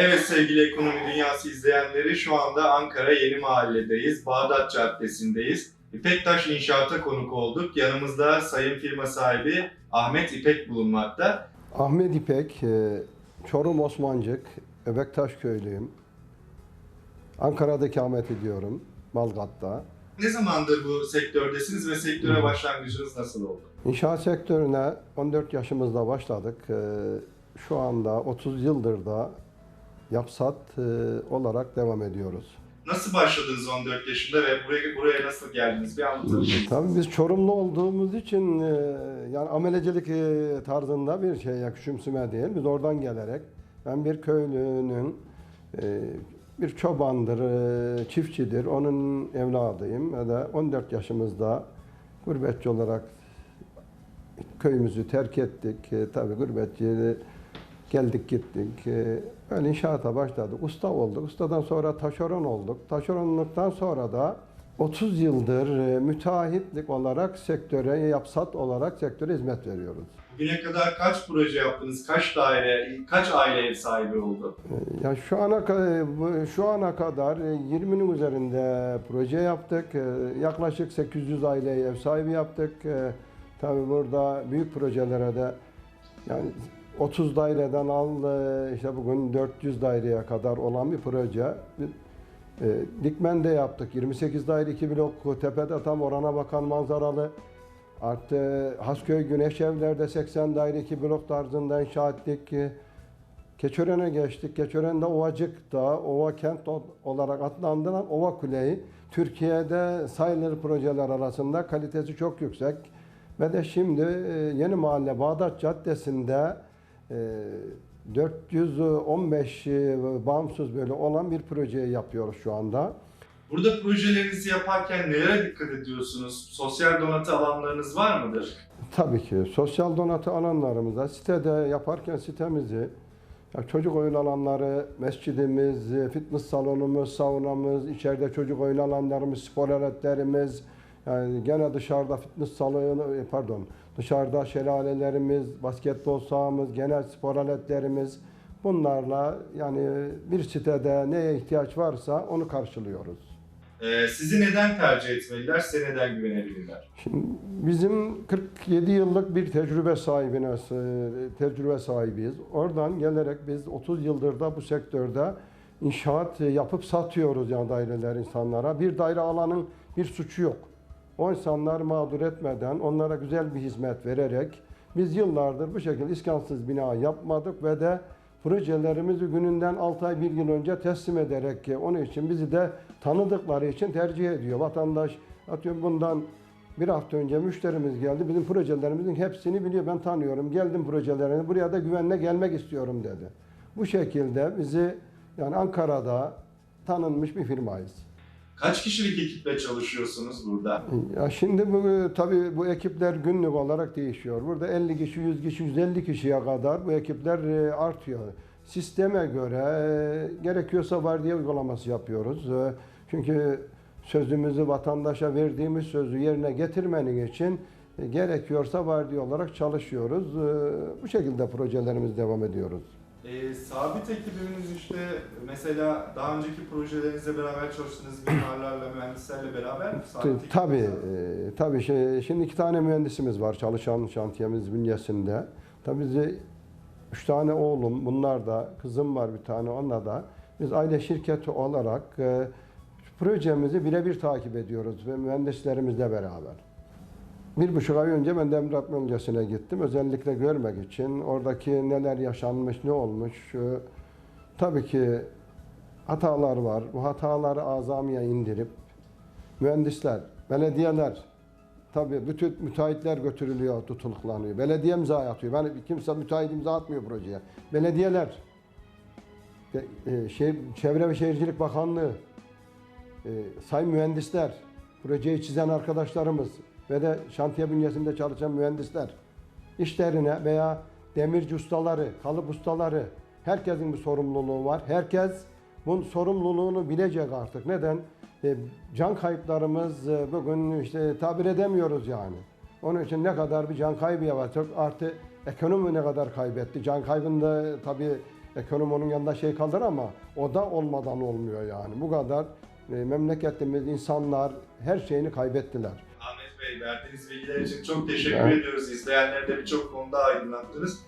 Evet sevgili Ekonomi Dünyası izleyenleri şu anda Ankara Yeni Mahalle'deyiz. Bağdat Caddesi'ndeyiz. İpektaş İnşaat'a konuk olduk. Yanımızda sayın firma sahibi Ahmet İpek bulunmakta. Ahmet İpek, e, Çorum Osmancık, Ebektaş köylüyüm. Ankara'da ikamet ediyorum, Malgat'ta. Ne zamandır bu sektördesiniz ve sektöre başlangıcınız nasıl oldu? İnşaat sektörüne 14 yaşımızda başladık. E, Şu anda 30 yıldır da yapsat e, olarak devam ediyoruz. Nasıl başladınız 14 yaşında ve buraya, buraya nasıl geldiniz? Bir anlatır mısınız? Tabii biz Çorumlu olduğumuz için e, yani amelecilik e, tarzında bir şey küçümseme değil. Biz oradan gelerek ben bir köylünün e, bir çobandır, e, çiftçidir. Onun evladıyım ve de 14 yaşımızda gurbetçi olarak köyümüzü terk ettik. E, tabii gurbetçi geldik gittik. E, öyle inşaata başladık. Usta olduk. Ustadan sonra taşeron olduk. Taşeronluktan sonra da 30 yıldır e, müteahhitlik olarak sektöre, yapsat olarak sektöre hizmet veriyoruz. Bugüne kadar kaç proje yaptınız? Kaç daire, kaç aile ev sahibi oldu? E, Ya şu ana bu- şu ana kadar e, 20'nin üzerinde proje yaptık. E, Yaklaşık 800 aileye ev sahibi yaptık. E, Tabii burada büyük projelere de yani 30 daireden al işte bugün 400 daireye kadar olan bir proje. E, Dikmen'de yaptık. 28 daire 2 blok tepede tam orana bakan manzaralı. Artı Hasköy Güneş Evler'de 80 daire 2 blok tarzında inşa ettik. Keçören'e geçtik. Keçören'de Ovacık'ta Ova Kent olarak adlandırılan Ova Kuleyi Türkiye'de sayılır projeler arasında kalitesi çok yüksek. Ve de şimdi e, Yeni Mahalle Bağdat Caddesi'nde 415 e, bağımsız böyle olan bir projeyi yapıyoruz şu anda. Burada projelerinizi yaparken nelere dikkat ediyorsunuz? Sosyal donatı alanlarınız var mıdır? Tabii ki sosyal donatı alanlarımızda sitede yaparken sitemizi ya çocuk oyun alanları, mescidimiz, e, fitness salonumuz, saunamız, içeride çocuk oyun alanlarımız, spor aletlerimiz, yani gene dışarıda fitness salonu, e, pardon, dışarıda şelalelerimiz, basketbol sahamız, genel spor aletlerimiz bunlarla yani bir sitede neye ihtiyaç varsa onu karşılıyoruz. Ee, sizi neden tercih etmeliler, size neden güvenebilirler? Şimdi bizim 47 yıllık bir tecrübe sahibine e, tecrübe sahibiyiz. Oradan gelerek biz 30 yıldır da bu sektörde inşaat yapıp satıyoruz yani daireler insanlara. Bir daire alanın bir suçu yok. O insanlar mağdur etmeden onlara güzel bir hizmet vererek biz yıllardır bu şekilde iskansız bina yapmadık ve de projelerimizi gününden 6 ay bir yıl önce teslim ederek e, onun için bizi de tanıdıkları için tercih ediyor. Vatandaş atıyorum bundan bir hafta önce müşterimiz geldi. Bizim projelerimizin hepsini biliyor. Ben tanıyorum. Geldim projelerini. Buraya da güvenle gelmek istiyorum dedi. Bu şekilde bizi yani Ankara'da tanınmış bir firmayız. Kaç kişilik ekiple çalışıyorsunuz burada? Ya şimdi bu tabii bu ekipler günlük olarak değişiyor. Burada 50 kişi, 100 kişi, 150 kişiye kadar bu ekipler e, artıyor. Sisteme göre e, gerekiyorsa vardiya uygulaması yapıyoruz. E, Çünkü sözümüzü vatandaşa verdiğimiz sözü yerine getirmenin için gerekiyorsa vardiya olarak çalışıyoruz. Bu şekilde projelerimiz devam ediyoruz. Ee, sabit ekibimiz işte mesela daha önceki projelerinizle beraber çalıştığınız mimarlarla, mühendislerle beraber? Sabit Tabii, e, tabii. Şey, şimdi iki tane mühendisimiz var çalışan şantiyemiz bünyesinde. Tabii bizi üç tane oğlum, bunlar da kızım var bir tane, onlar da. Biz aile şirketi olarak e, projemizi birebir takip ediyoruz ve mühendislerimizle beraber. Bir buçuk ay önce ben Demrat bölgesine gittim. Özellikle görmek için oradaki neler yaşanmış, ne olmuş. Tabii ki hatalar var. Bu hataları azamiye indirip mühendisler, belediyeler, tabii bütün müteahhitler götürülüyor, tutuklanıyor. Belediye imza atıyor. Ben kimse müteahhit imza atmıyor projeye. Belediyeler, e, şey, Çevre ve Şehircilik Bakanlığı, e, sayın mühendisler, projeyi çizen arkadaşlarımız ve de şantiye bünyesinde çalışan mühendisler işlerine veya demirci ustaları, kalıp ustaları herkesin bir sorumluluğu var. Herkes bunun sorumluluğunu bilecek artık. Neden? E, can kayıplarımız e, bugün işte tabir edemiyoruz yani. Onun için ne kadar bir can kaybı. Çok artı ekonomi ne kadar kaybetti. Can kaybında tabii Ekonomi onun yanında şey kalır ama o da olmadan olmuyor yani. Bu kadar e, memleketimiz, insanlar her şeyini kaybettiler. Bey verdiğiniz bilgiler için çok teşekkür Ben- ediyoruz. İzleyenleri de birçok konuda aydınlattınız.